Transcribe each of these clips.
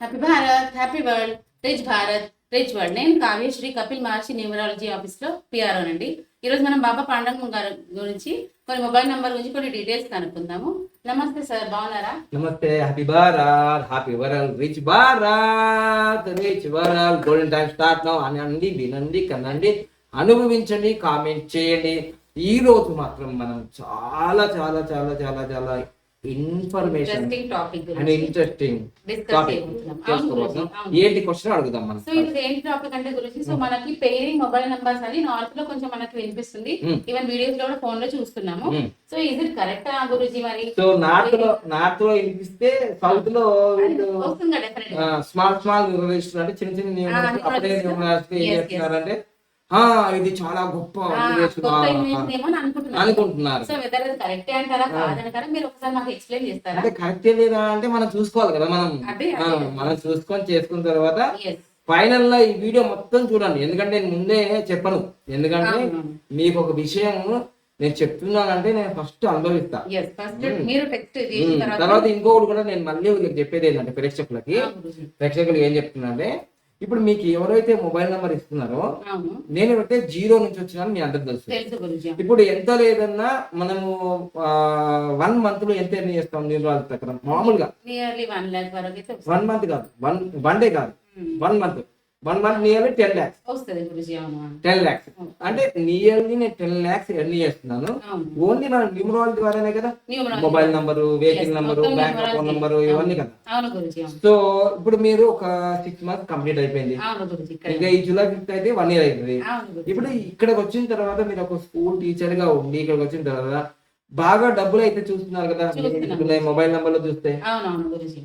Happy Bharat happy world rich Bharat rich world నేను Kavyasri Kapil Maharshi numerology ఆఫీస్లో PRO అండి. ఈ రోజు మనం బాబా పాండవం గారి గురించి కొన్ని మొబైల్ నంబర్ గురించి కొన్ని డీటెయిల్స్ కనుక్కుందాము. నమస్తే సార్ బాగున్నారా? నమస్తే happy Bharat happy world rich Bharat rich world golden time start now అనండి వినండి కనండి అనుభవించండి కామెంట్ చేయండి. ఈ రోజు మాత్రం మనం చాలా చాలా చాలా చాలా చాలా ఇన్ఫర్మేషన్ అండ్ ఇంట్రెస్టింగ్ టాపిక్ చేసుకోబోతున్నాం. ఏంటి క్వశ్చన్ అడుగుదాం మనం. సో ఇది ఏంటి టాపిక్ అంటే గురించి? సో మనకి పేరింగ్ మొబైల్ నంబర్స్ అని నార్త్లో కొంచెం మనకి వినిపిస్తుంది. Hmm. ఈవెన్ వీడియోస్లో కూడా ఫోన్లో చూస్తున్నాము. Hmm. సో ఇది కరెక్ట్ ఆ గురుజీ మరి? సో నార్త్లో నార్త్లో వినిపిస్తే సౌత్లో స్మాల్ స్మాల్ న్యూమరేషన్ అంటే చిన్న చిన్న అప్పుడే. చేస్తున్నారంటే ఇది చాలా గొప్ప అనుకుంటున్నారు. అంటే కరెక్టే లేదా అంటే మనం చూసుకోవాలి కదా మనం. మనం చూసుకొని చేసుకున్న తర్వాత ఫైనల్లో ఈ వీడియో మొత్తం చూడండి. ఎందుకంటే నేను ముందే చెప్పను. ఎందుకంటే. మీకు ఒక విషయం నేను చెప్తున్నానంటే నేను ఫస్ట్ అనుభవిస్తా. తర్వాత ఇంకొకటి కూడా నేను మళ్ళీ చెప్పేది ఏంటంటే ప్రేక్షకులకి. ప్రేక్షకులు ఏం చెప్తున్నానంటే ఇప్పుడు మీకు ఎవరైతే మొబైల్ నెంబర్ ఇస్తున్నారో నేను అయితే జీరో నుంచి వచ్చినా మీ అందరికి తెలుసు. ఇప్పుడు ఎంత లేదన్నా మనము వన్ మంత్లో ఎంత ఎర్న్ చేస్తాం నిర్వాహ ప్రకారం? మామూలుగా. వన్ మంత్ కాదు. వన్ వన్ డే కాదు. Hmm. One month. One month nearly ten lakhs. Ten lakhs. అంటే నియర్లీ నేను టెన్ ల్యాక్స్ ఎర్న్ చేస్తున్నాను. ఓన్లీ మన న్యూమరాలజీ ద్వారానే కదా. Mobile number vehicle number bank. Account number ఇవన్నీ కదా? సో ఇప్పుడు మీరు ఒక సిక్స్ మంత్స్ కంప్లీట్ అయిపోయింది. ఇంకా ఈ జూలై ఫిఫ్త్ అయితే వన్ ఇయర్ అవుతుంది గురూజీ. ఇప్పుడు ఇక్కడికి వచ్చిన తర్వాత మీరు ఒక స్కూల్ టీచర్గా ఉండి ఇక్కడికి వచ్చిన తర్వాత బాగా డబ్బులు అయితే చూస్తున్నారు కదా మొబైల్ నంబర్లో చూస్తే.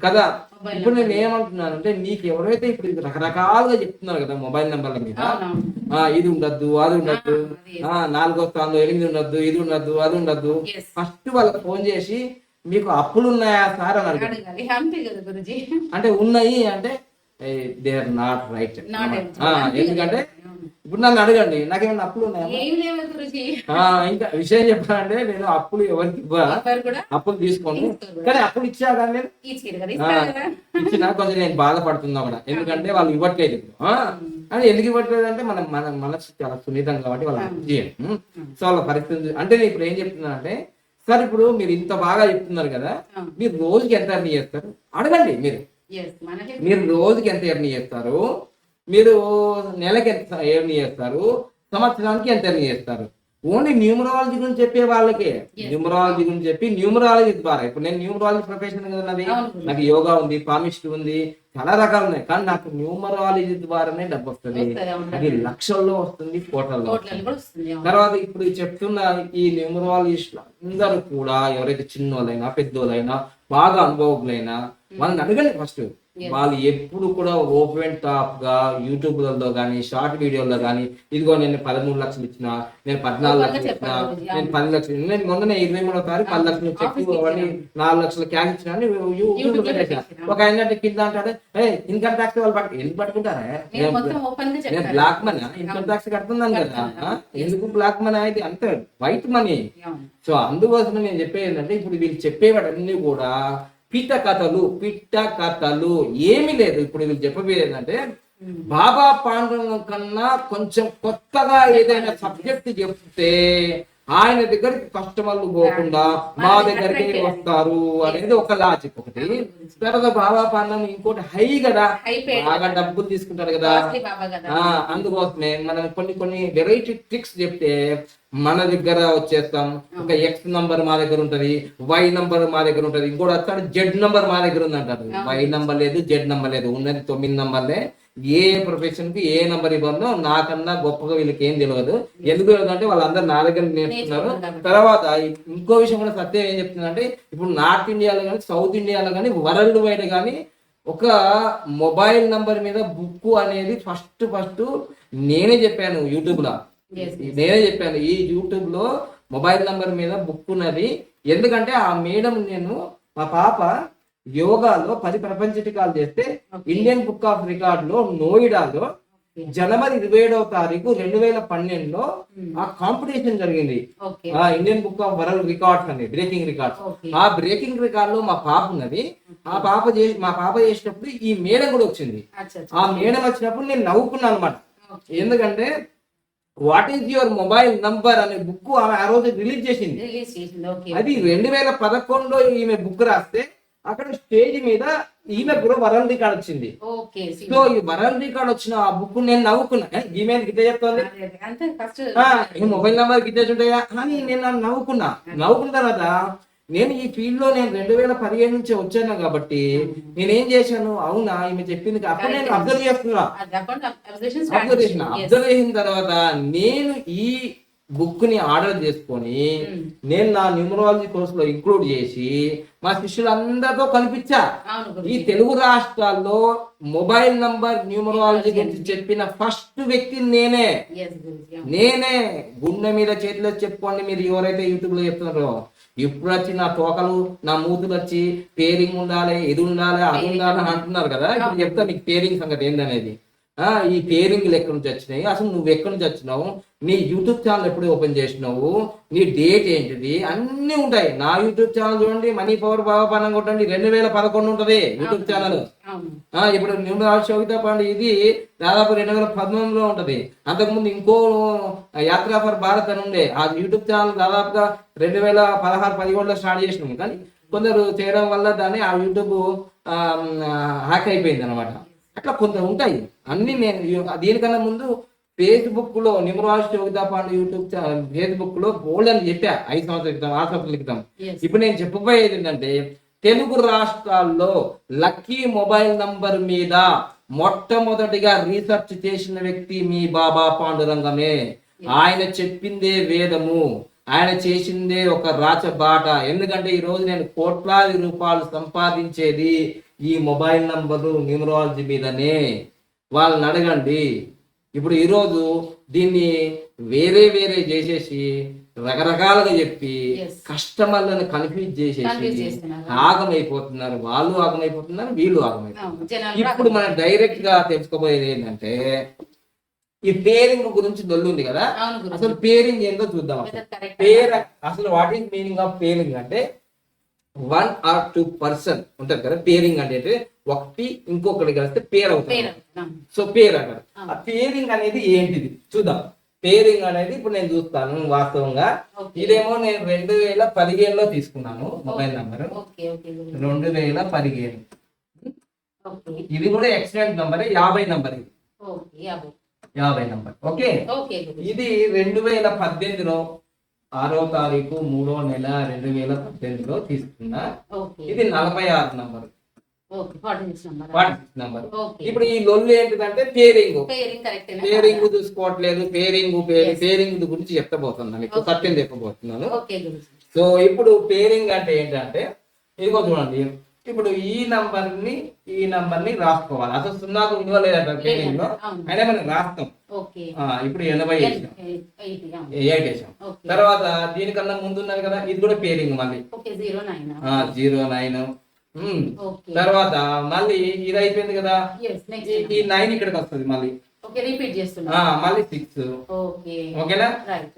కదా ఇప్పుడు నేను. ఏమంటున్నాను అంటే నీకు ఎవరైతే ఇప్పుడు రకరకాలుగా చెప్తున్నారు కదా మొబైల్ నంబర్ల మీద. ఇది ఉండద్దు అది ఉండద్దు. నాలుగో స్థానంలో ఎనిమిది ఉండద్దు ఇది ఉండద్దు అది ఉండద్దు. ఫస్ట్ వాళ్ళకి ఫోన్ చేసి మీకు అప్పులు ఉన్నాయా సార్? అని అడిగారు. అంటే ఉన్నాయి అంటే దే ఆర్ నాట్ రైట్. ఎందుకంటే ఇప్పుడు నన్ను అడగండి నాకేమైనా అప్పులు ఉన్నాయా? ఇంకా విషయం చెప్పాలంటే నేను అప్పులు ఎవరికి అప్పులు తీసుకోండి. కానీ అప్పులు ఇచ్చా కానీ నేను ఇచ్చినా కొంచెం నేను బాధపడుతున్నా కూడా. ఎందుకంటే వాళ్ళు ఇవ్వట్లేదు అని ఎందుకు ఇవ్వట్లేదు అంటే మన మన మనసు చాలా సున్నితం కాబట్టి వాళ్ళు అప్పు చేయం ఉం? సో వాళ్ళ పరిస్థితి అంటే నేను ఇప్పుడు ఏం చెప్తున్నా అంటే సార్ ఇప్పుడు మీరు ఇంత బాగా చెప్తున్నారు కదా. మీరు రోజుకి ఎంత ఎర్న్ చేస్తారు? అడగండి మీరు. మీరు రోజుకి ఎంత ఎర్న్ చేస్తారు? మీరు నెలకి ఎంత ఎర్న్ చేస్తారు? సంవత్సరానికి ఎంత ఎర్న్ చేస్తారు? ఓన్లీ న్యూమరాలజీ గురించి చెప్పే వాళ్ళకే. న్యూమరాలజీ గురించి చెప్పి న్యూమరాలజీ ద్వారా. ఇప్పుడు నేను న్యూమరాలజీ ప్రొఫెషన్ కదా నాది. అవును. నాకు యోగా ఉంది పామిస్ట్రీ ఉంది చాలా రకాలు ఉన్నాయి. కానీ నాకు న్యూమరాలజీ ద్వారానే డబ్బు వస్తుంది. అది లక్షల్లో వస్తుంది కోట్లలో. తర్వాత ఇప్పుడు చెప్తున్న ఈ న్యూమరాలజిస్టులు అందరూ కూడా ఎవరైతే చిన్నోళ్ళైనా పెద్దోళ్ళైనా బాగా అనుభవకులైనా వాళ్ళని అడగండి ఫస్ట్. వాళ్ళు ఎప్పుడు కూడా ఓపెన్ టాప్గా యూట్యూబ్లలో కానీ షార్ట్ వీడియోలో కానీ ఇదిగో నేను పదమూడు లక్షలు ఇచ్చిన నేను పద్నాలుగు లక్షలు ఇచ్చిన నేను పది లక్షలు నేను మొన్ననే ఇరవై మూడో తారీఖు పది లక్షలు చెక్ అవన్నీ నాలుగు లక్షలు క్యాష్ ఇచ్చిన యూట్యూబ్. ఒక ఆయన కింద అంటాడు ఏ ఇన్కమ్ ట్యాక్స్ వాళ్ళు పట్టు ఎందుకు పట్టుకుంటారా? నేను బ్లాక్ మనీ ఇన్కమ్ ట్యాక్స్ కడుతున్నాను కదా? ఎందుకు బ్లాక్ మనీ అయితే అంతే వైట్ మనీ. సో అందుకోసం నేను చెప్పేది ఏంటంటే ఇప్పుడు వీళ్ళు చెప్పేవాడన్నీ కూడా పిట్ట కథలు పిట్ట కథలు ఏమీ లేదు. ఇప్పుడు వీళ్ళు చెప్పబోయేది ఏంటంటే బాబా పాండురంగం కన్నా కొంచెం కొత్తగా ఏదైనా సబ్జెక్ట్ చెప్తే ఆయన దగ్గరికి కస్టమర్లు పోకుండా మా దగ్గరికి వస్తారు అనేది ఒక లాజిక్ ఒకటి. తర్వాత బాబా పాండం ఇంకోటి హై కదా. బాగా డబ్బులు తీసుకుంటారు కదా. అందుకోసమే మనం కొన్ని కొన్ని వెరైటీ ట్రిక్స్ చెప్తే మన దగ్గర వచ్చేస్తాం. ఒక ఎక్స్ నంబర్ మా దగ్గర ఉంటది వై నంబర్ మా దగ్గర ఉంటది. ఇంకోటి వస్తాడు జెడ్ నంబర్ మా దగ్గర ఉంది అంటారు వై నంబర్ లేదు జెడ్ నంబర్ లేదు. ఉన్నది తొమ్మిది నంబర్లే ఏ ప్రొఫెషన్కి ఏ నంబర్ ఇవ్వాలో నాకన్నా గొప్పగా వీళ్ళకి ఏం తెలియదు ఎందుకు అంటే వాళ్ళందరూ నా దగ్గర నేర్చుకున్నారు. తర్వాత ఇంకో విషయం కూడా సత్యం ఏం చెప్తుందంటే ఇప్పుడు నార్త్ ఇండియాలో కానీ సౌత్ ఇండియాలో కానీ వరల్డ్ వైడ్ కానీ ఒక మొబైల్ నంబర్ మీద బుక్ అనేది ఫస్ట్ ఫస్ట్ నేనే చెప్పాను యూట్యూబ్లో Yes, నేనే చెప్పాను ఈ యూట్యూబ్లో మొబైల్ నంబర్ మీద బుక్ ఉన్నది ఎందుకంటే ఆ మేడం నేను మా పాప యోగాలో పది ప్రపంచ టికాలు చేస్తే ఇండియన్ బుక్ ఆఫ్ రికార్డ్లో నోయిడాలో జనవరి ఇరవై ఏడవ తారీఖు రెండు వేల పన్నెండులో ఆ కాంపిటీషన్ జరిగింది. ఆ Indian book of world records అని బ్రేకింగ్ రికార్డ్స్. ఆ బ్రేకింగ్ రికార్డ్లో మా పాప ఉన్నది. ఆ పాప చేసి మా పాప చేసినప్పుడు ఈ మేడం కూడా వచ్చింది. ఆ మేడం వచ్చినప్పుడు నేను నవ్వుకున్నాను అనమాట ఎందుకంటే what is your mobile number అనే బుక్ ఆమె ఆ రోజు రిలీజ్ చేసింది. అది రెండు వేల పదకొండులో ఈమె బుక్ రాస్తే అక్కడ స్టేజ్ మీద ఈమె కూడా వరల్డ్ రికార్డ్ వచ్చింది. సో ఈ వరల్డ్ రికార్డ్ వచ్చిన ఆ బుక్ నేను నవ్వుకున్నా. ఈమె గిట్ట ఆ, ఈ మొబైల్ నెంబర్ గిట్టేసి ఉంటాయా అని నేను నవ్వుకున్నా. నవ్వుకున్న తర్వాత నేను ఈ ఫీల్డ్లో నేను రెండు వేల పదిహేను నుంచి వచ్చాను కాబట్టి నేనేం చేశాను? అవునా ఈమె చెప్పింది అప్పుడు నేను అబ్జర్వ్ చేస్తున్నా. అబ్జర్వ్ చేసిన అబ్జర్వ్ చేసిన తర్వాత నేను ఈ బుక్ని ఆర్డర్ చేసుకొని నేను నా న్యూమరాలజీ కోర్స్లో ఇంక్లూడ్ చేసి మా శిష్యులందరితో కల్పించా. ఈ తెలుగు రాష్ట్రాల్లో మొబైల్ నంబర్ న్యూమరాలజీ గురించి చెప్పిన ఫస్ట్ వ్యక్తి నేనే. నేనే. గుండె మీద చేతిలో చెప్పుకోండి మీరు ఎవరైతే యూట్యూబ్లో చెప్తున్నారో. ఇప్పుడు వచ్చి నా తోకలు నా మూతులు వచ్చి పేరింగ్ ఉండాలి ఇది ఉండాలి అది ఉండాలి అని అంటున్నారు కదా. ఇప్పుడు చెప్తా నీకు పేరింగ్ సంగతి ఏందనేది. ఈ పేరింగ్లు ఎక్కడి నుంచి వచ్చినాయి? అసలు నువ్వు ఎక్కడి నుంచి వచ్చినావు? నీ యూట్యూబ్ ఛానల్ ఎప్పుడు ఓపెన్ చేసినావు? నీ డేట్ ఏంటిది? అన్నీ ఉంటాయి. నా యూట్యూబ్ ఛానల్ చూడండి మనీ పవర్ బాగా పనం కొట్టండి రెండు వేల పదకొండు ఉంటది యూట్యూబ్ ఛానల్. ఇప్పుడు న్యూమరాల్ శోభిత పాండే ఇది దాదాపు రెండు వేల పంతొమ్మిదిలో ఉంటది. అంతకుముందు ఇంకో యాత్రా ఫర్ భారత్ అని ఉండే. ఆ యూట్యూబ్ ఛానల్ దాదాపుగా రెండు వేల పదహారు పదిహేడులో స్టార్ట్ చేసినాము కానీ కొందరు చేయడం వల్ల దాన్ని ఆ యూట్యూబ్ హ్యాక్ అయిపోయింది అనమాట అట్లా కొంత ఉంటాయి. అన్ని నేను దీనికన్నా ముందు ఫేస్బుక్లో న్యూమరాల్ శోభిత పాండే యూట్యూబ్ ఫేస్బుక్లో బోల్డ్ అని చెప్పా. ఐదు సంవత్సరాల క్రితం ఆరు సంవత్సరాల క్రితం. ఇప్పుడు నేను చెప్పబోయేది ఏంటంటే తెలుగు రాష్ట్రాల్లో లక్కీ మొబైల్ నంబర్ మీద మొట్టమొదటిగా రీసెర్చ్ చేసిన వ్యక్తి మీ బాబా పాండురంగమే. ఆయన చెప్పిందే వేదము. ఆయన చేసిందే ఒక రాచబాట. ఎందుకంటే ఈ రోజు నేను కోట్లాది రూపాయలు సంపాదించేది ఈ మొబైల్ నంబరు న్యూమరాలజీ మీదనే. వాళ్ళని అడగండి. ఇప్పుడు ఈరోజు దీన్ని వేరే వేరే చేసేసి రకరకాలుగా చెప్పి. కస్టమర్లను కన్ఫ్యూజ్ చేసేసి. ఆగమైపోతున్నారు. వాళ్ళు ఆగమైపోతున్నారు వీళ్ళు ఆగమైపోతున్నారు. ఇప్పుడు మనం డైరెక్ట్గా తెలుసుకోబోయేది ఏంటంటే ఈ పేరింగ్ గురించి దొల్లుంది కదా? అసలు పేరింగ్ ఏందో చూద్దాం పేర్ అసలు what is meaning of pairing అంటే వన్ ఆర్ టూ పర్సన్ ఉంటది కదా పేరింగ్ అంటే ఒకటి ఇంకొకటి కలిస్తే పేరు అవుతుంది. సో పేరు అంటారు ఆ పేరింగ్ అనేది ఏంటిది? చూద్దాం. పేరింగ్ అనేది ఇప్పుడు నేను చూస్తాను వాస్తవంగా. ఇదేమో నేను రెండు వేల పదిహేనులో తీసుకున్నాను మొబైల్ నంబర్. రెండు వేల పదిహేను. ఇది కూడా ఎక్సలెంట్ నంబర్ యాభై నంబర్ ఇది. యాభై నంబర్. ఓకే? ఇది రెండు వేల పద్దెనిమిదిలో ఆరో తారీఖు మూడో నెల రెండు వేల పద్దెనిమిదిలో తీసుకున్నా ఇది నలభై ఆరు నంబర్. నెంబర్? వాటి నంబర్. ఓకే. ఇప్పుడు ఈ లొల్లు ఏంటిదంటే పేరింగ్. పేరింగ్ చూసుకోవట్లేదు పేరింగ్ పేరింగ్ గురించి చెప్పబోతున్నాను మీకు. సత్యం చెప్పబోతున్నాను. సో ఇప్పుడు పేరింగ్ అంటే ఏంటంటే ఇదిగో చూడండి. ఇప్పుడు ఈ నంబర్ని ఈ నంబర్ని రాసుకోవాలి. అసలు సున్నాకు విలువ లేదంట పేరింగ్లో. అయినా మనం రాస్తాం. ఇప్పుడు ఎనభై ఎయిటీ వేసాం. తర్వాత దీనికన్నా ముందు ఉన్నది కదా ఇది కూడా పేరింగ్ మళ్ళీ. Zero nine. తర్వాత మళ్ళీ ఇది అయిపోయింది కదా. ఈ నైన్ ఇక్కడికి వస్తుంది మళ్ళీ. ఓకే రిపీట్ ఆ, చేస్తున్నా మళ్ళీ సిక్స్ ఓకే. ఓకేనా?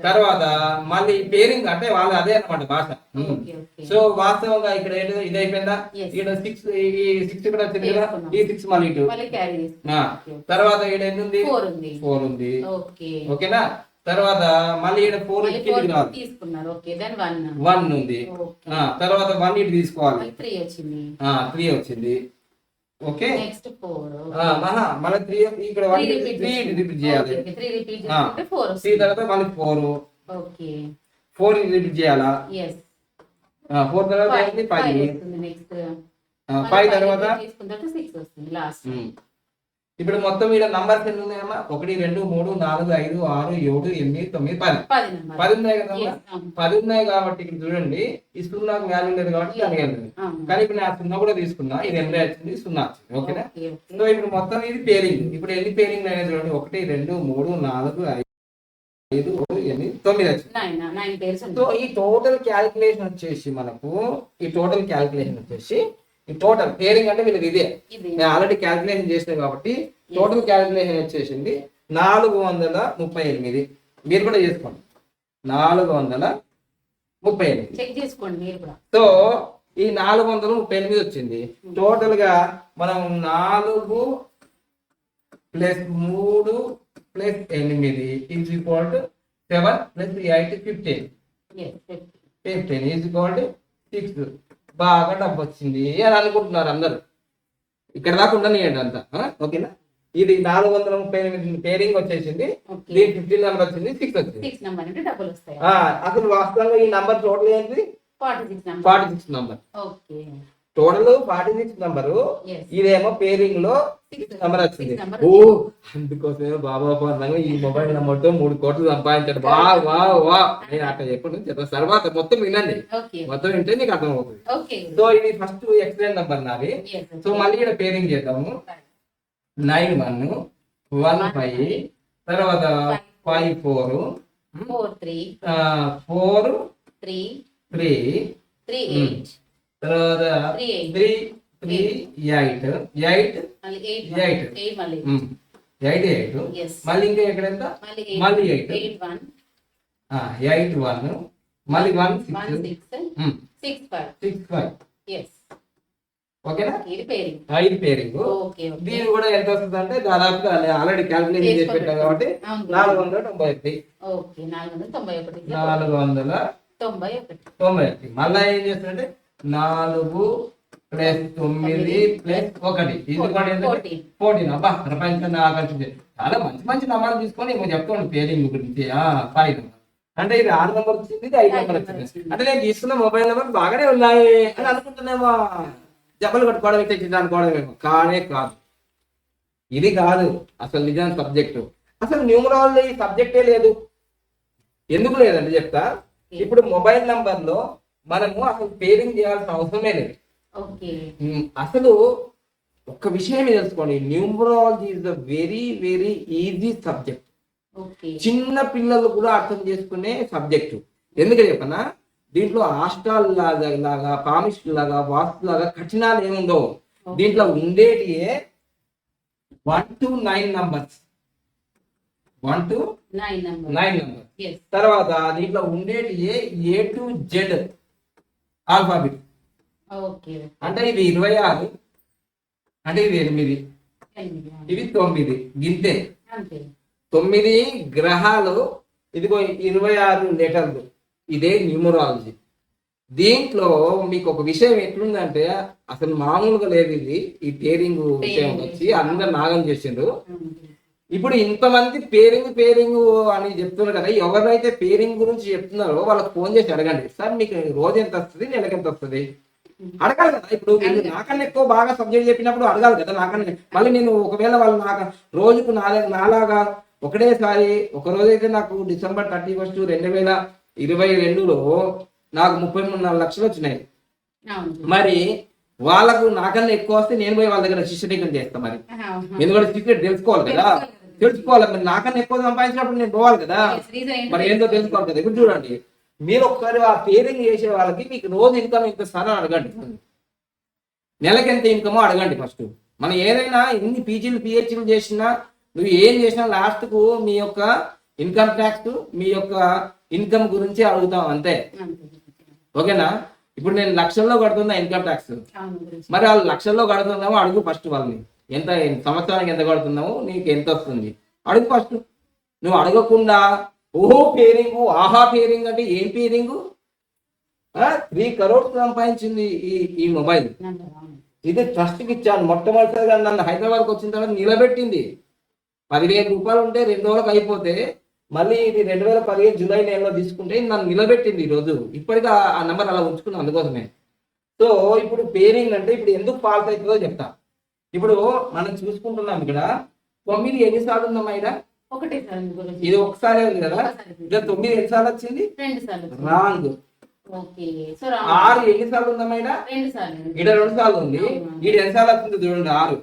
తర్వాత మళ్ళీ పేరింగ్ అంటే వాళ్ళు అదే అన్నమాట భాష. సో వాస్తవంగా ఇక్కడ ఏంటి ఇది అయిపోయిందా. ఇక్కడ సిక్స్ ఈ సిక్స్ ఇక్కడ వచ్చింది కదా. ఈ సిక్స్ మళ్ళీ ఇటు. తర్వాత ఇక్కడ ఎన్ని ఉంది. ఫోర్ ఉంది. ఓకేనా? తర్వాత మళ్ళీ ఇక్కడ ఫోర్ వన్ ఉంది. తర్వాత వన్ ఇటు తీసుకోవాలి. మళ్ళీ త్రీ వచ్చింది. త్రీ వచ్చింది. ఓకే? నెక్స్ట్ ఫోర్ ఆ, మహా మళ్ళీ త్రీ ఇక్కడ వన్ త్రీ రిపీట్ చేయాలి. Three repeat. చేసుకుంటే ఫోర్ త్రీ తర్వాత మళ్ళీ ఫోర్ ఓకే ఫోర్ రిపీట్ చేయాలా? ఎస్ ఫోర్ తర్వాత ఫైవ్ ఫైవ్ తర్వాత? సిక్స్ వస్తుంది లాస్ట్. ఇప్పుడు మొత్తం ఇక్కడ నంబర్స్ ఎన్ని ఉన్నాయమ్మా ఒకటి రెండు మూడు నాలుగు ఐదు ఆరు ఏడు ఎనిమిది తొమ్మిది పది. పది ఉన్నాయి కదమ్మా. పది ఉన్నాయి కాబట్టి ఇక్కడ చూడండి ఈ సున్నాకు వాల్యూ లేదు కాబట్టి దానికి వెళ్ళదు. కానీ ఇప్పుడు నేను ఆ సున్నా కూడా తీసుకున్నా ఇది ఎనభై వచ్చింది సున్నా వచ్చింది ఓకేనా? ఓకే ఓకే సో ఇప్పుడు మొత్తం ఇది పేరింగ్ ఇప్పుడు ఎన్ని పేరింగ్ అయినా చూడండి? ఒకటి రెండు మూడు నాలుగు ఐదు ఐదు ఎనిమిది తొమ్మిది వచ్చింది. సో ఈ టోటల్ క్యాలిక్యులేషన్ వచ్చేసి మనకు ఈ టోటల్ క్యాలిక్యులేషన్ వచ్చేసి ఈ టోటల్ పేరింగ్ అంటే వీళ్ళకి ఇదే. నేను ఆల్రెడీ క్యాలిక్యులేషన్ చేసిన కాబట్టి టోటల్ క్యాలిక్యులేషన్ వచ్చేసింది నాలుగు వందల ముప్పై ఎనిమిది. మీరు కూడా చేసుకోండి. నాలుగు వందల ముప్పై ఎనిమిది. చెక్ చేసుకోండి మీరు కూడా. సో ఈ నాలుగు వందల ముప్పై ఎనిమిది వచ్చింది. టోటల్గా మనం నాలుగు ప్లస్ మూడు ప్లస్ ఎనిమిది is equal to seven plus eight fifteen. Fifteen is equal to six. బాగా డబ్బు వచ్చింది అని అనుకుంటున్నారు అందరు. ఇక్కడ దాకా ఉండనియండి అంతా? ఓకేనా? ఇది నాలుగు వందల ముప్పై ఎనిమిది పేరింగ్ వచ్చేసింది. దీని ఫిఫ్టీన్ నెంబర్ వచ్చింది సిక్స్ వచ్చింది. అసలు వాస్తవంగా ఈ నంబర్ టోటల్ ఏంటి forty six number. Total forty six number ఇదేమో పేరింగ్లో సిక్స్ నెంబర్ వచ్చింది. ఓ అందుకోసమే బాబా ఈ మొబైల్ నెంబర్తో మూడు కోట్లు సంపాదించాడు. వా వా వా. నేను అట్లా చెప్పండి చెప్తాను తర్వాత మొత్తం వినండి. మొత్తం వింటే నీకు అర్థం అవుతుంది సో ఇది ఫస్ట్ ఎక్స్ప్లెయిన్ నంబర్ నాది. సో మళ్ళీ ఇక్కడ పేరింగ్ చేద్దాము. నైన్ వన్ వన్ ఫైవ్ తర్వాత five four four three four three three three. Eight తర్వాత three eight three eight eight మళ్ళీ ఎయిట్. ఎయిట్ ఎయిట్ మళ్ళీ. ఇంకా ఎక్కడ ఎంత మళ్ళీ ఎయిట్. ఎయిట్ వన్ మళ్ళీ one six six five six five yes ఓకేనా? ఐదు పేరింగ్ దీని కూడా ఎంత వస్తుంది అంటే దాదాపుగా ఆల్రెడీ క్యాల్కులేషన్ చేసి పెట్టాం కాబట్టి నాలుగు వందల తొంభై ఒకటి. నాలుగు వందల తొంభై ఒకటి. నాలుగు వందల తొంభై ఒకటి. మళ్ళీ ఏం చేస్తుంటే నాలుగు ప్లస్ తొమ్మిది ప్లస్ ఒకటి. ఇది. ఫోర్టీన్ అబ్బా ప్రపంచాన్ని ఆకర్షించే. చాలా మంచి మంచి నమ్మకాలు తీసుకొని నేను చెప్తాను పేరింగ్ గురించి. ఫైవ్ నెంబర్ అంటే ఇది ఆరు నెంబర్ వచ్చింది ఇది ఐదు నెంబర్ వచ్చింది. అంటే నేను తీసుకున్న మొబైల్ నెంబర్ బాగానే ఉన్నాయి అని అనుకుంటున్నామో జబ్బలు కట్టుకోవడం ఇట్లా అనుకోవడమేమో కానే కాదు. ఇది కాదు అసలు నిజం సబ్జెక్టు అసలు న్యూమరాలజీ సబ్జెక్టే లేదు. ఎందుకు లేదండి చెప్తా? ఇప్పుడు మొబైల్ నంబర్లో మనము అసలు పేరింగ్ చేయాల్సిన అవసరమే లేదు. అసలు ఒక్క విషయం తెలుసుకోండి. Numerology is the very very easy subject. చిన్న పిల్లలు కూడా అర్థం చేసుకునే సబ్జెక్టు. ఎందుకు చెప్పనా? దీంట్లో ఆస్టాల్ లాగా లాగా పామిస్ట్ లాగా వాస్తు లాగా కఠినాలు ఏముండవు దీంట్లో ఉండేటియే one to nine numbers. One to nine number తర్వాత దీంట్లో ఉండేటియే ఏ టు జెడ్. ఆల్ఫాబెట్. అంటే ఇవి ఇరవై ఆరు అంటే ఇవి ఎనిమిది ఇవి తొమ్మిది గింతే. తొమ్మిది గ్రహాలు ఇదిగో ఇరవై ఆరు లెటర్లు ఇదే న్యూమరాలజీ. దీంట్లో మీకు ఒక విషయం ఎట్లుందంటే అసలు మామూలుగా లేదు ఇది ఈ పేరింగ్ విషయం వచ్చి అందరు నాగం చేసిండ్రు. ఇప్పుడు ఇంతమంది పేరింగ్ పేరింగ్ అని చెప్తున్నారు కదా ఎవరైతే పేరింగ్ గురించి చెప్తున్నారో వాళ్ళకి ఫోన్ చేసి అడగండి. సార్ మీకు రోజు ఎంత వస్తుంది? నెలకి ఎంత వస్తుంది? అడగాలి కదా. ఇప్పుడు నాకన్నా ఎక్కువ బాగా సబ్జెక్ట్ చెప్పినప్పుడు అడగాలి కదా నాకన్నా. మళ్ళీ నేను ఒకవేళ వాళ్ళు నాకు రోజుకు నాలుగు నాలాగా ఒకటేసారి ఒక రోజైతే నాకు డిసెంబర్ థర్టీ ఫస్ట్ రెండు వేల ఇరవై రెండులో నాకు ముప్పై మూడు నాలుగు లక్షలు వచ్చినాయి. మరి వాళ్ళకు నాకన్నా ఎక్కువ వస్తే నేను పోయి వాళ్ళ దగ్గర శిష్యటీకరణ చేస్తాను మరి. ఎందుకంటే సీక్రెట్ తెలుసుకోవాలి కదా. తెలుసుకోవాలి. మరి నాకన్నా ఎక్కువ సంపాదించినప్పుడు నేను పోవాలి కదా. మరి ఏంటో తెలుసుకోవాలి కదా. ఇప్పుడు చూడండి. మీరు ఒకసారి ఆ పేరింగ్ చేసే వాళ్ళకి మీకు రోజు ఇన్కమ్ ఎంత సార్ అని అడగండి. నెలకి ఎంత ఇన్కమో అడగండి ఫస్ట్ మనం ఏదైనా ఎన్ని పీజీలు పిహెచ్లు చేసినా నువ్వు ఏం చేసినా లాస్ట్కు మీ యొక్క ఇన్కమ్ ట్యాక్స్ మీ యొక్క ఇన్కమ్ గురించి అడుగుతాం అంతే. ఓకేనా? ఇప్పుడు నేను లక్షల్లో కడుతున్నా ఇన్కమ్ ట్యాక్స్. మరి వాళ్ళు లక్షల్లో కడుతున్నాము అడుగు ఫస్ట్ వాళ్ళని. ఎంత సంవత్సరానికి ఎంత కడుతున్నావు? నీకు ఎంత వస్తుంది? అడుగు ఫస్ట్ నువ్వు అడగకుండా ఓహో పేరింగ్ ఆహా పేరింగ్ అంటే ఏం పేరింగ్? త్రీ కరోడ్స్ సంపాదించింది ఈ ఈ మొబైల్ ఇది ట్రస్ట్కి ఇచ్చాను. మొట్టమొదటిసారిగా నన్ను హైదరాబాద్కి వచ్చిన తర్వాత నిలబెట్టింది. పదివేల రూపాయలు ఉంటే రెండు రోజులకు అయిపోతే మళ్ళీ ఇది రెండు వేల పదిహేను జూలై నెలలో తీసుకుంటే నన్ను నిలబెట్టింది ఈ రోజు. ఇప్పటికీ ఆ- నెంబర్ అలా ఉంచుకున్నాను అందుకోసమే. సో ఇప్పుడు పేరింగ్ అంటే ఇప్పుడు ఎందుకు ఫాల్స్ అవుతుందో చెప్తా. ఇప్పుడు మనం చూసుకుంటున్నాం ఇక్కడ తొమ్మిది ఎన్నిసార్లు ఉందమ్మా ఇక్కడ ఒకటే ఇది ఒకసారి ఉంది కదా. ఇక్కడ తొమ్మిది ఎన్నిసార్లు వచ్చింది? రెండు సార్లు రాంగ్ ఆరు ఎన్నిసార్లు ఉందమ్మా ఇక్కడ రెండు సార్లు ఇక్కడ రెండు సార్లు ఉంది ఇక్కడ ఎన్నిసార్లు వచ్చింది చూడండి ఆరు.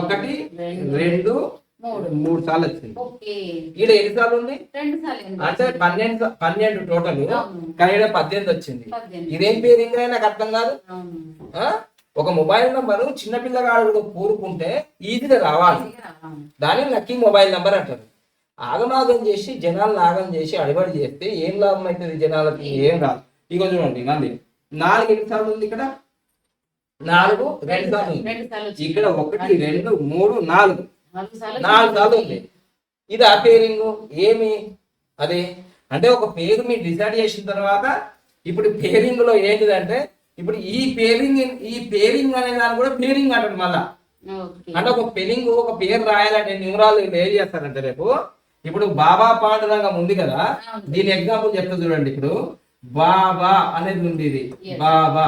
ఒకటి రెండు మూడు. సార్లు వచ్చింది. ఈడ ఉంది? రెండు సార్లు అంటే పన్నెండు పన్నెండు టోటల్. కానీ పద్దెనిమిది వచ్చింది. ఇదేం పేరు ఇంకా నాకు అర్థం కాదు? ఒక మొబైల్ నంబర్ చిన్న పిల్లగాడు కూడా కూరుకుంటే ఈజీగా రావాలి. దాన్ని లక్కీ మొబైల్ నంబర్ అంటారు. ఆగమాగం చేసి జనాలను ఆగం చేసి అడిబడి చేస్తే ఏం లాభం అవుతుంది జనాలకి? ఏం రాదు. ఇగో చూడండి మళ్ళీ నాలుగు ఎన్ని సార్లు ఉంది ఇక్కడ? నాలుగు రెండు సార్లు ఉంది. ఇక్కడ ఒకటి రెండు మూడు నాలుగు. నాలుగు సార్లు ఉంది. ఇది ఆ పేరింగ్ ఏమి? అదే. అంటే ఒక పేరు మీరు డిసైడ్ చేసిన తర్వాత ఇప్పుడు పేరింగ్లో ఏంటిదంటే ఇప్పుడు ఈ పేరింగ్ ఈ పేరింగ్ అనే దాన్ని కూడా పేరింగ్ అంటారు మళ్ళా. అంటే ఒక స్పెల్లింగ్ ఒక పేరు రాయాలంటే న్యూమరాలు ఏం చేస్తారంటే రేపు. ఇప్పుడు బాబా పాండురంగం ఉంది కదా దీని ఎగ్జాంపుల్ చెప్తా చూడండి ఇప్పుడు. బాబా అనేది ఉంది ఇది. బాబా.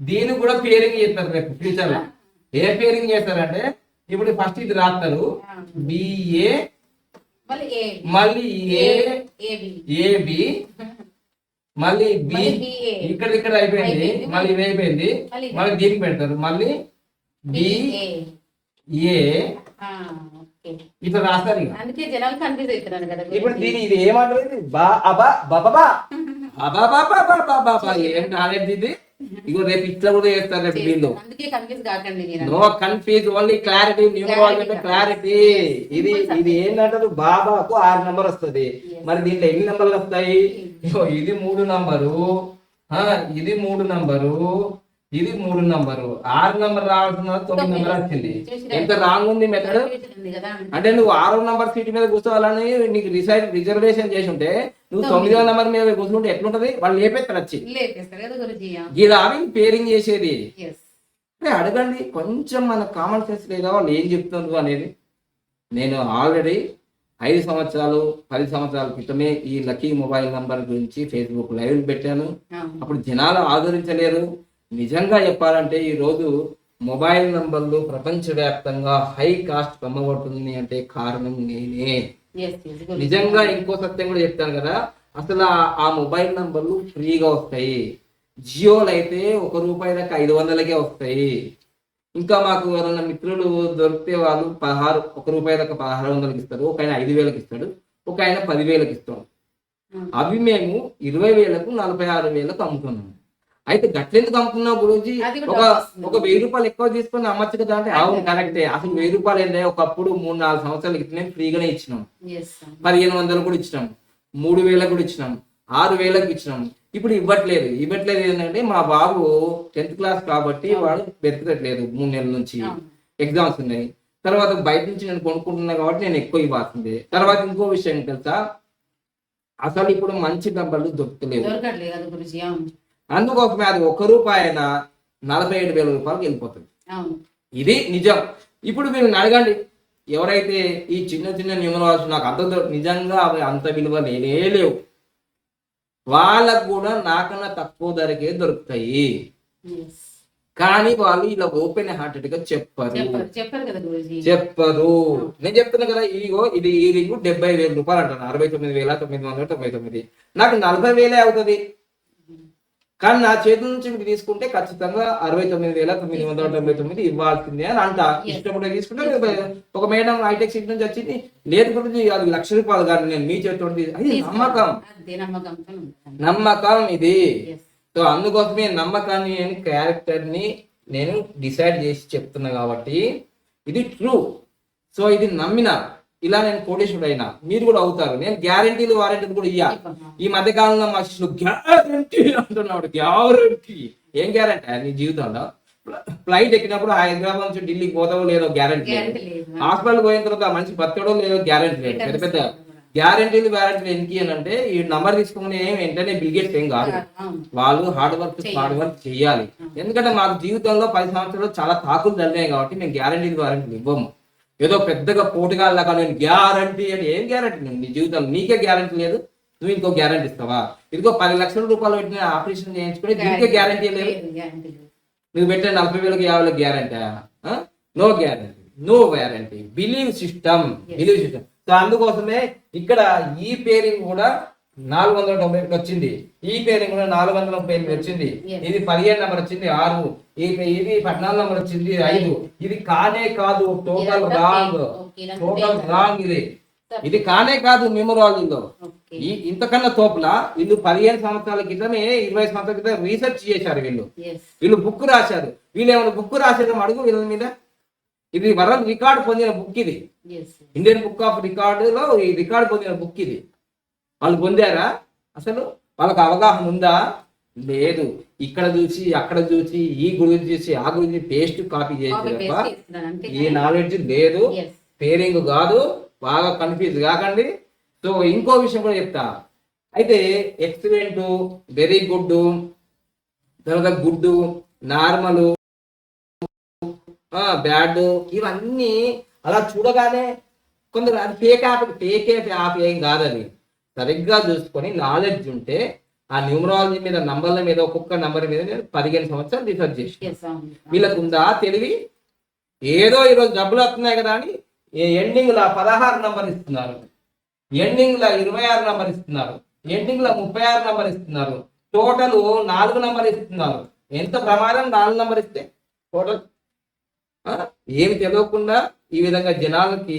దీన్ని కూడా పేరింగ్ చేస్తారు రేపు ఫ్యూచర్లో. ఏ పేరింగ్ చేస్తారంటే ఇప్పుడు ఫస్ట్ ఇది రాస్తారు. బిఏ మళ్ళీ ఏ మళ్ళీ A A B A B మళ్ళీ బి. ఇక్కడ ఇక్కడ అయిపోయింది. మళ్ళీ ఇది అయిపోయింది. మళ్ళీ దీనికి పెడతారు. మళ్ళీ బి ఏ ఇట్లా రాస్తారు ఇక. అందుకే జనాలు కన్ఫ్యూజ్ అవుతున్నారు కదా ఇప్పుడు దీని ఇది ఏమంటారు ఇది బా అబా బాబా ఏం ఇది? ఇగో రేపు ఇట్లా కూడా చేస్తారు రేపు వీళ్ళు. No confuse only clarity numerology clarity ఇది ఇది ఏంటంటారు బాబాకు ఆరు నెంబర్ వస్తది. మరి దీంట్లో ఎన్ని నెంబర్లు వస్తాయి? ఇది మూడు నంబరు. ఆ, ఇది మూడు నంబరు. ఇది మూడు నంబరు. ఆరు నంబర్ రావాల్సిన తొమ్మిది నెంబర్ వచ్చింది. ఎంత రాంగ్ ఉంది మెథడ్ అంటే నువ్వు ఆరో నంబర్ సీట్ మీద కూర్చోవాలని నీకు రిసైడ్ రిజర్వేషన్ చేసి ఉంటే నువ్వు తొమ్మిదో. నంబర్ మీద కూర్చుంటే ఎట్లుంటది? వాళ్ళు లేపేస్తారు వచ్చి ఇది పేరింగ్ చేసేది. అంటే అడగండి. కొంచెం మన కామన్ సెన్స్ లేదా వాళ్ళు ఏం చెప్తున్నారు అనేది. నేను ఆల్రెడీ ఐదు సంవత్సరాలు పది సంవత్సరాల క్రితమే ఈ లక్కీ మొబైల్ నంబర్ గురించి ఫేస్బుక్ లైవ్ పెట్టాను. అప్పుడు జనాలు ఆదరించలేరు. నిజంగా చెప్పాలంటే ఈ రోజు మొబైల్ నంబర్లు ప్రపంచవ్యాప్తంగా హై కాస్ట్ అమ్మబడుతుంది అంటే కారణం నేనే. నిజంగా. ఇంకో సత్యం కూడా చెప్తాను కదా అసలు ఆ- ఆ మొబైల్ నంబర్లు ఫ్రీగా వస్తాయి. జియోలు అయితే ఒక రూపాయి దాకా ఐదు వందలకే వస్తాయి. ఇంకా మాకు ఎవరైనా మిత్రులు దొరికితే వాళ్ళు పదహారు ఒక రూపాయి దాకా పదహారు వందలకి ఇస్తారు ఒక ఆయన ఐదు వేలకు ఇస్తాడు ఒక ఆయన పదివేలకు ఇస్తాడు. అవి మేము ఇరవై వేలకు నలభై ఆరు వేలకు అమ్ముతున్నాం అయితే గట్లెందుకు అమ్ముతున్నావు గురించి ఒక. ఒక వెయ్యి రూపాయలు ఎక్కువ తీసుకొని అమ్మచ్చు కదా అంటే అవును కరెక్టే. అసలు వెయ్యి రూపాయలు ఏంటంటే ఒకప్పుడు మూడు నాలుగు సంవత్సరాల క్రితం ఫ్రీగానే ఇచ్చినాం. పదిహేను వందలు కూడా ఇచ్చినాం. మూడు వేలకు కూడా ఇచ్చినాం. ఆరు వేలకు ఇచ్చినాం. ఇప్పుడు ఇవ్వట్లేదు. ఇవ్వట్లేదు ఏంటంటే మా బాబు టెన్త్ క్లాస్ కాబట్టి వాడు వెతకట్లేదు మూడు నెలల నుంచి. ఎగ్జామ్స్ ఉన్నాయి. తర్వాత బయట నుంచి నేను కొనుక్కుంటున్నా కాబట్టి నేను ఎక్కువ ఇవ్వాల్సిందే. తర్వాత ఇంకో విషయం తెలుసా? అసలు ఇప్పుడు మంచి డబ్బులు దొరుకుతలేవు అవును. అందుకోసమే అది ఒక రూపాయి అయినా నలభై ఏడు వేల రూపాయలకు వెళ్ళిపోతుంది. ఇది నిజం. ఇప్పుడు వీళ్ళని అడగండి. ఎవరైతే ఈ చిన్న చిన్న న్యూమరాలజీ నాకు అంత నిజంగా అవి అంత విలువ లేనే లేవు. వాళ్ళకు కూడా నాకన్నా తక్కువ ధరకే దొరుకుతాయి. కానీ వాళ్ళు ఇలా ఓపెన్ హార్టెడ్గా చెప్పరు చెప్పారు నేను చెప్తున్నా కదా ఇగో ఇది ఈ రింగు డెబ్బై వేల రూపాయలు అంటాను అరవై తొమ్మిది వేల తొమ్మిది వందల తొంభై తొమ్మిది. నాకు నలభై వేలే అవుతుంది. కానీ నా చేతుల నుంచి మీరు తీసుకుంటే ఖచ్చితంగా అరవై తొమ్మిది వేల తొమ్మిది వందల తొంభై తొమ్మిది ఇవ్వాల్సిందే అని అంట. ఇష్టం ఉంటే తీసుకుంటే ఒక మేడం హైటెక్ సిటీ నుంచి వచ్చింది. లేదు గురించి అది లక్ష రూపాయలు కానీ నేను మీ చేతితో తీ- అది నమ్మకం. నమ్మకం ఇది. సో అందుకోసమే నమ్మకాన్ని నేను క్యారెక్టర్ని నేను డిసైడ్ చేసి చెప్తున్నా కాబట్టి ఇది ట్రూ. సో ఇది నమ్మిన ఇలా నేను కోటేశ్వరుడు అయినా మీరు కూడా అవుతారు. నేను గ్యారంటీలు వారంటీలు కూడా ఇయ్యా. ఈ మధ్య కాలంలో మా శిష్యులు గ్యారంటీ అంటున్నాడు గ్యారంటీ. ఏం గ్యారంటీ? నీ జీవితంలో ఫ్లైట్ ఎక్కినప్పుడు హైదరాబాద్ నుంచి ఢిల్లీకి పోతావో లేదో గ్యారంటీ లేదు. హాస్పిటల్ పోయిన తర్వాత మనిషి బతకడో లేదో గ్యారంటీ లేదు. పెద్ద పెద్ద గ్యారంటీలు వ్యారంటీలు ఎందుకు అని అంటే ఈ నంబర్ తీసుకుని ఏం వెంటనే బిల్గేట్స్ ఏం కాదు. వాళ్ళు హార్డ్ వర్క్ హార్డ్ వర్క్ చేయాలి. ఎందుకంటే మాకు జీవితంలో పది సంవత్సరాలు చాలా తాకులు జరిగాయి కాబట్టి మేము గ్యారంటీలు వారంటీలు ఇవ్వము. ఏదో పెద్దగా పోటుగాళ్ళగా నేను గ్యారంటీ అని ఏం గ్యారంటీ? నీ జీవితంలో నీకే గ్యారంటీ లేదు. నువ్వు ఇంకో గ్యారంటీ ఇస్తావా? ఇదిగో పది లక్షల రూపాయలు పెట్టిన ఆపరేషన్ చేయించుకుని దీనికే గ్యారంటీ లేదు. నువ్వు పెట్టే నలభై వేలకు యాభై వేలకు guarantee no guarantee. No guarantee believe system. Believe system. So అందుకోసమే ఇక్కడ ఈ పేరింగ్ కూడా నాలుగు వందల తొంభై ఒకటి వచ్చింది. ఈ పేరింగ్ కూడా నాలుగు వందల ముప్పై ఎనిమిది వచ్చింది. ఇది పదిహేను నెంబర్ వచ్చింది ఆరు. ఈ ఇది పద్నాలుగు నెంబర్ వచ్చింది ఐదు. ఇది కానే కాదు టోటల్ రాంగ్. టోటల్. రాంగ్ ఇది. ఇది కానే కాదు ఓకే ఈ ఇంతకన్నా తోపుల వీళ్ళు పదిహేను సంవత్సరాల క్రితమే ఇరవై సంవత్సరాల క్రితం రీసెర్చ్ చేశారు వీళ్ళు. వీళ్ళు బుక్ రాశారు. వీళ్ళు ఏమైనా బుక్ రాసేదో అడుగు వీళ్ళ మీద. ఇది వరల్డ్ రికార్డ్ పొందిన బుక్ ఇది. ఇండియన్ బుక్ ఆఫ్ రికార్డులో ఈ రికార్డ్ పొందిన బుక్ ఇది. వాళ్ళు పొందారా? అసలు వాళ్ళకి అవగాహన ఉందా? లేదు. ఇక్కడ చూసి అక్కడ చూసి ఈ గురించి చూసి ఆ గురించి పేస్ట్ కాపీ చేసి తప్ప ఈ నాలెడ్జ్ లేదు. పేరింగ్ కాదు. బాగా కన్ఫ్యూజ్ కాకండి. సో ఇంకో విషయం కూడా చెప్తా. అయితే ఎక్సలెంట్ వెరీ గుడ్ తర్వాత గుడ్ నార్మల్ బ్యాడ్ ఇవన్నీ అలా చూడగానే కొందరు అది ఫేక్ యాప్ ఫేక్ యాప్ ఏం కాదు అది సరిగ్గా చూసుకొని నాలెడ్జ్ ఉంటే ఆ న్యూమరాలజీ మీద నంబర్ల మీద ఒక్కొక్క నంబర్ మీద నేను పదిహేను సంవత్సరాలు రీసెర్చ్ చేసి వీళ్ళకు ఉందా తెలివి? ఏదో ఈరోజు డబ్బులు వస్తున్నాయి కదా అని ఎండింగ్ లా పదహారు నంబర్ ఇస్తున్నారు. ఎండింగ్ లా ఇరవై ఆరు నంబర్ ఇస్తున్నారు. ఎండింగ్ లా ముప్పై ఆరు నంబర్ ఇస్తున్నారు. టోటల్ నాలుగు నంబర్ ఇస్తున్నారు. ఎంత ప్రమాదం? నాలుగు నంబర్ ఇస్తే టోటల్? ఏమి తెలియకుండా ఈ విధంగా జనాలకి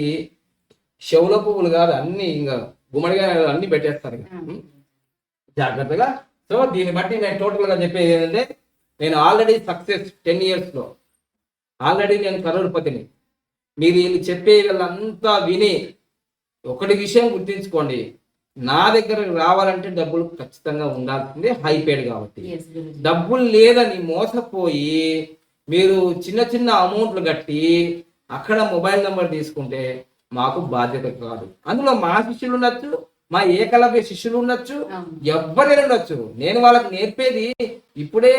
చెవుల పువ్వులు కాదు అన్ని ఇంకా గుమ్మడిగా అన్ని పెట్టేస్తారు? జాగ్రత్తగా. సో దీన్ని బట్టి నేను టోటల్గా చెప్పేది ఏంటంటే నేను ఆల్రెడీ సక్సెస్ టెన్ ఇయర్స్లో. ఆల్రెడీ నేను కరోడ్పతిని మీరు వీళ్ళు చెప్పే వీళ్ళంతా విని ఒకటి విషయం గుర్తించుకోండి. నా దగ్గర రావాలంటే డబ్బులు ఖచ్చితంగా ఉండాల్సిందే హైపేడ్ కాబట్టి. డబ్బులు లేదని మోసపోయి మీరు చిన్న చిన్న అమౌంట్లు కట్టి అక్కడ మొబైల్ నెంబర్ తీసుకుంటే మాకు బాధ్యత కాదు. అందులో మా శిష్యులు ఉండొచ్చు మా ఏకలవ్య శిష్యులు ఉండొచ్చు అవును. ఎవ్వరైనా ఉండొచ్చు. నేను వాళ్ళకి నేర్పేది ఇప్పుడే